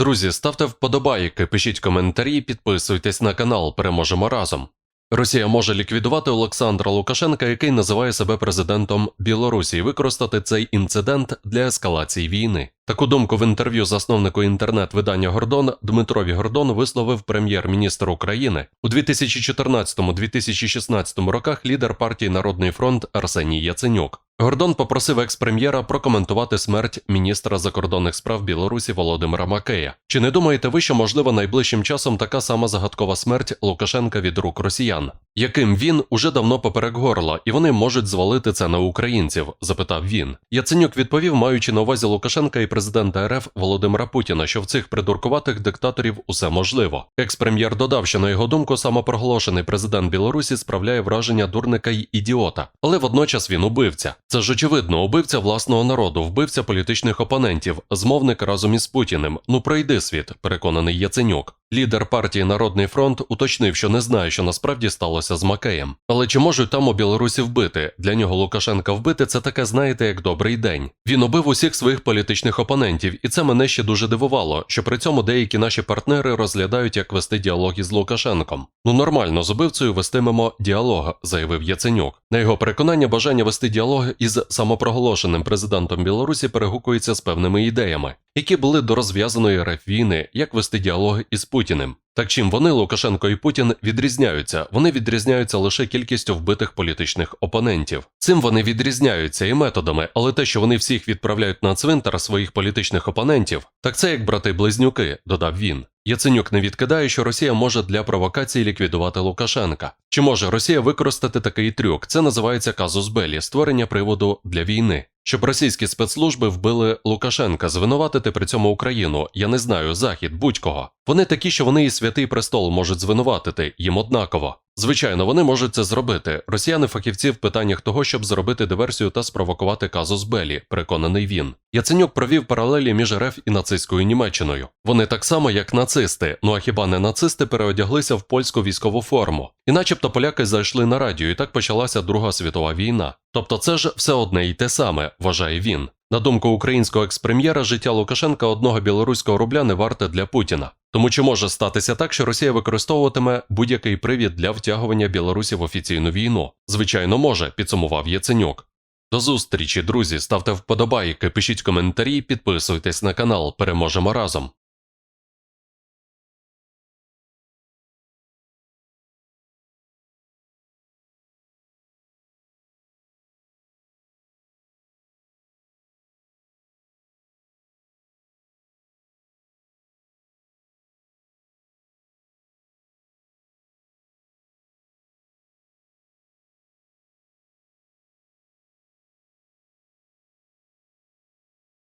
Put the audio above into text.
Друзі, ставте вподобайки, пишіть коментарі, підписуйтесь на канал. Переможемо разом. Росія може ліквідувати Олександра Лукашенка, який називає себе президентом Білорусі, і використати цей інцидент для ескалації війни. Таку думку в інтерв'ю засновнику інтернет-видання Гордон Дмитрові Гордон висловив прем'єр-міністр України у 2014-2016 роках. Лідер партії Народний фронт Арсеній Яценюк. Гордон попросив екс-прем'єра прокоментувати смерть міністра закордонних справ Білорусі Володимира Макея. Чи не думаєте ви, що можливо найближчим часом така сама загадкова смерть Лукашенка від рук росіян? Яким він уже давно поперек горла, і вони можуть звалити це на українців? запитав він. Яценюк відповів, маючи на увазі Лукашенка і президента РФ Володимира Путіна, що в цих придуркуватих диктаторів усе можливо. Екс-прем'єр додав, що на його думку самопроголошений президент Білорусі справляє враження дурника й ідіота, але водночас він убивця. Це ж очевидно, убивця власного народу, вбивця політичних опонентів, змовник разом із Путіним. Ну пройди світ, переконаний Яценюк. Лідер партії Народний фронт уточнив, що не знає, що насправді сталося з Макеєм. Але чи можуть там у Білорусі вбити? Для нього Лукашенка вбити це таке, знаєте, як добрий день. Він убив усіх своїх політичних опонентів, і це мене ще дуже дивувало, що при цьому деякі наші партнери розглядають, як вести діалог із Лукашенком. Ну нормально, з убивцею вестимемо діалог, заявив Яценюк. На його переконання, бажання вести діалог із самопроголошеним президентом Білорусі перегукується з певними ідеями, які були до розв'язаної РФ війни, як вести діалог із Путіним. Так чим вони, Лукашенко і Путін, відрізняються? Вони відрізняються лише кількістю вбитих політичних опонентів. Цим вони відрізняються і методами, але те, що вони всіх відправляють на цвинтар своїх політичних опонентів, так це як брати-близнюки, додав він. Яценюк не відкидає, що Росія може для провокації ліквідувати Лукашенка. Чи може Росія використати такий трюк? Це називається казус Белі, створення приводу для війни. Щоб російські спецслужби вбили Лукашенка, звинуватити при цьому Україну, я не знаю, Захід, будь-кого. Вони такі, що вони і святий престол можуть звинуватити, їм однаково. Звичайно, вони можуть це зробити. Росіяни фахівці в питаннях того, щоб зробити диверсію та спровокувати казус Белі, переконаний він. Яценюк провів паралелі між РФ і нацистською Німеччиною. Вони так само, як нацисти. Ну а хіба не нацисти переодяглися в польську військову форму? І начебто поляки зайшли на радіо, і так почалася Друга світова війна. Тобто це ж все одне і те саме, вважає він. На думку українського експрем'єра, життя Лукашенка одного білоруського рубля не варте для Путіна. Тому чи може статися так, що Росія використовуватиме будь-який привід для втягування Білорусі в офіційну війну? Звичайно, може, підсумував Яценюк. До зустрічі, друзі. Ставте вподобайки, пишіть коментарі, підписуйтесь на канал. Переможемо разом.